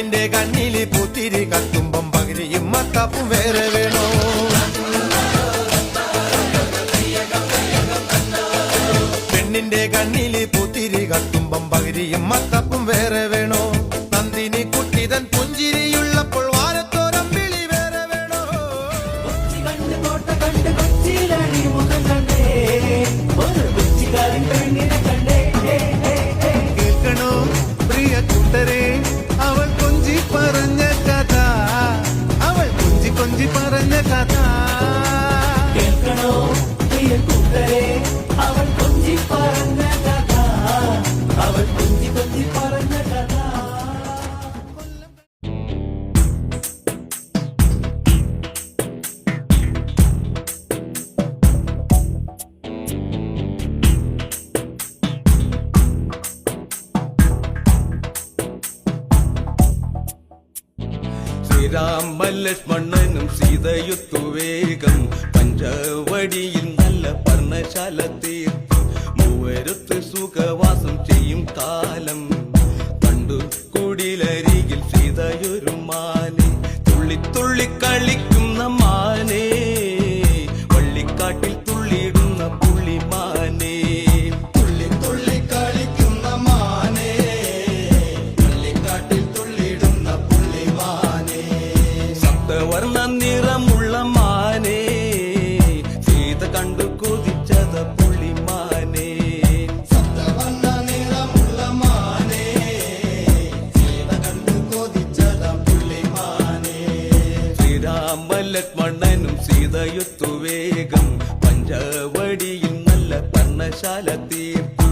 പെണ്ണിന്റെ കണ്ണിൽ പുത്തിരി കത്തുമ്പം പകരിയും മത്താപ്പും വേറെ വേണോ? പെണ്ണിന്റെ കണ്ണിൽ പുത്തിരി കത്തുമ്പം പകരിയും മത്തപ്പും വേറെ ശ്രീരാമ ലക്ഷ്മണനും സീതയുത്തു വേഗം പഞ്ചവടിയിൽ നല്ല പർണശാല തീർത്തു. മൂവരുത്ത് സുഖവാസം ചെയ്യും കാലം. കണ്ടു കുടിലരികിൽ സീതയൊരു മാലി. തുള്ളി തുള്ളി ശ്രീരാമ ലക്ഷ്മണനും സീതയൊത്തു വേഗം. പഞ്ചവടിയിൽ നല്ല പർണശാല തീർപ്പ്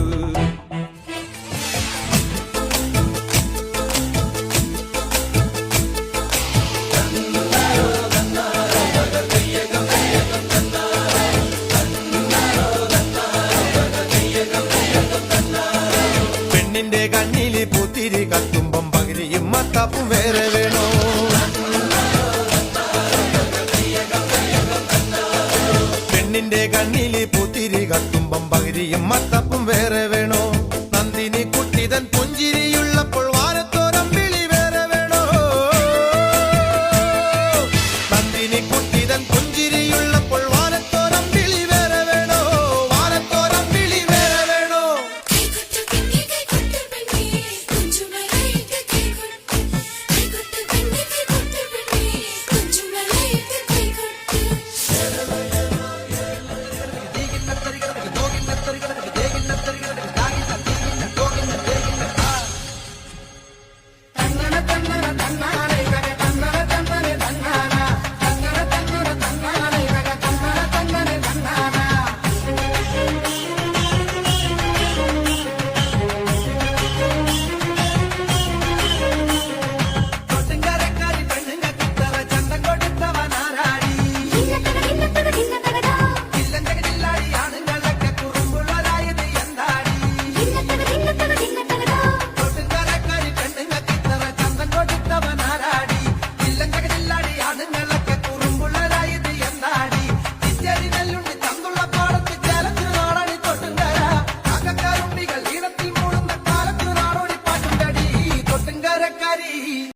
പെണ്ണിന്റെ കണ്ണിലെ പൂത്തിരി കത്തുമ്പം പകരിയും മത്താപ്പും വേറെ പെണ്ണിന്റെ കണ്ണിലെ പൂത്തിരി കത്തുമ്പം പകരിയും മത്തപ്പും വേറെ വേണോ? നന്ദിനി കുട്ടിതൻ പുഞ്ചിരിയുള്ളപ്പോൾ